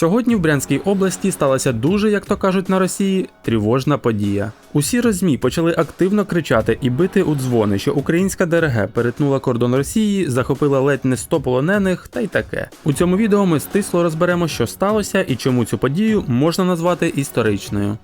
Сьогодні в Брянській області сталася дуже, як то кажуть на Росії, тривожна подія. Усі розмі почали активно кричати і бити у дзвони, що українська ДРГ перетнула кордон Росії, захопила ледь не 100 полонених та й таке. У цьому відео ми стисло розберемо, що сталося і чому цю подію можна назвати історичною.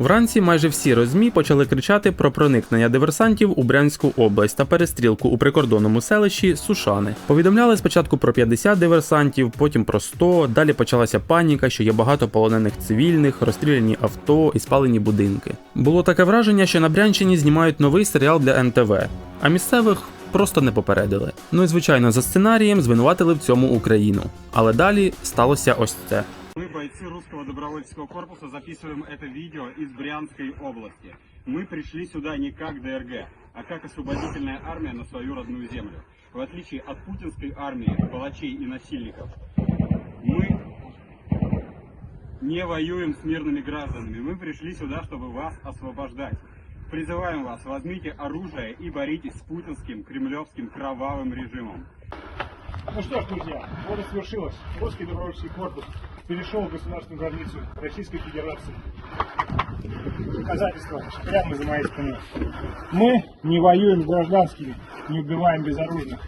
Вранці майже всі розмі почали кричати про проникнення диверсантів у Брянську область та перестрілку у прикордонному селищі Сушани. Повідомляли спочатку про 50 диверсантів, потім про 100, Далі почалася паніка, що є багато полонених цивільних, розстріляні авто і спалені будинки. Було таке враження, що на Брянщині знімають новий серіал для НТВ, а місцевих просто не попередили. Ну і звичайно, за сценарієм звинуватили в цьому Україну. Але далі сталося ось це. Бойцы русского добровольческого корпуса, записываем это видео из Брянской области. Мы пришли сюда не как ДРГ, а как освободительная армия на свою родную землю. В отличие от путинской армии, палачей и насильников, мы не воюем с мирными гражданами. Мы пришли сюда, чтобы вас освобождать. Призываем вас, возьмите оружие и боритесь с путинским, кремлевским, кровавым режимом. Ну что ж, друзья, вот и свершилось. Русский добровольческий корпус перешел государственную границу Российской Федерации. Доказательства прямо за моей спиной. Мы не воюем с гражданскими, не убиваем безоружных.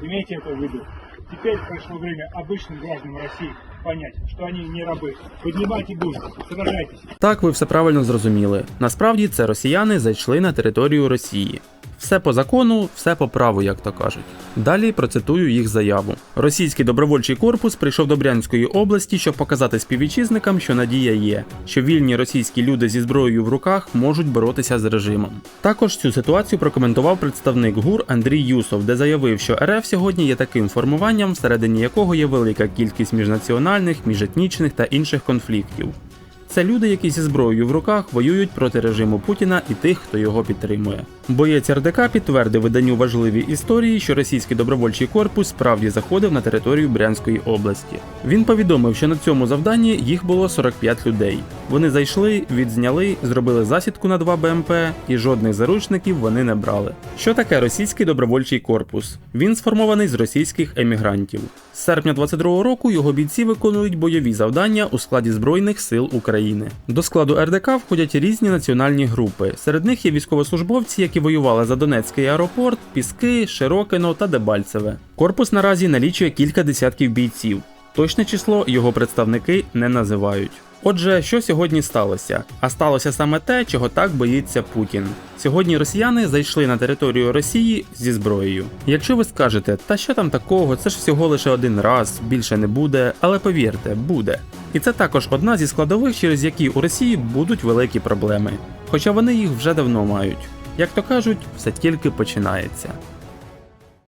Имейте это в виду. Теперь пришло время обычным гражданам России понять, что они не рабы. Поднимайте дух, сражайтесь. Так, ви все правильно зрозуміли. Насправді це росіяни зайшли на територію Росії. Все по закону, все по праву, як то кажуть. Далі процитую їх заяву. Російський добровольчий корпус прийшов до Брянської області, щоб показати співвітчизникам, що надія є, що вільні російські люди зі зброєю в руках можуть боротися з режимом. Також цю ситуацію прокоментував представник ГУР Андрій Юсов, де заявив, що РФ сьогодні є таким формуванням, всередині якого є велика кількість міжнаціональних, міжетнічних та інших конфліктів. Це люди, які зі зброєю в руках воюють проти режиму Путіна і тих, хто його підтримує. Боєць РДК підтвердив виданню важливі історії, що російський добровольчий корпус справді заходив на територію Брянської області. Він повідомив, що на цьому завданні їх було 45 людей. Вони зайшли, відзняли, зробили засідку на 2 БМП, і жодних заручників вони не брали. Що таке російський добровольчий корпус? Він сформований з російських емігрантів. З серпня 22-го року його бійці виконують бойові завдання у складі Збройних сил України. До складу РДК входять різні національні групи. Серед них є військовослужбовці, які воювали за Донецький аеропорт, Піски, Широкино та Дебальцеве. Корпус наразі налічує кілька десятків бійців. Точне число його представники не називають. Отже, що сьогодні сталося? А сталося саме те, чого так боїться Путін. Сьогодні росіяни зайшли на територію Росії зі зброєю. Якщо ви скажете, та що там такого, це ж всього лише один раз, більше не буде, але повірте, буде. І це також одна зі складових, через які у Росії будуть великі проблеми. Хоча вони їх вже давно мають. Як то кажуть, все тільки починається.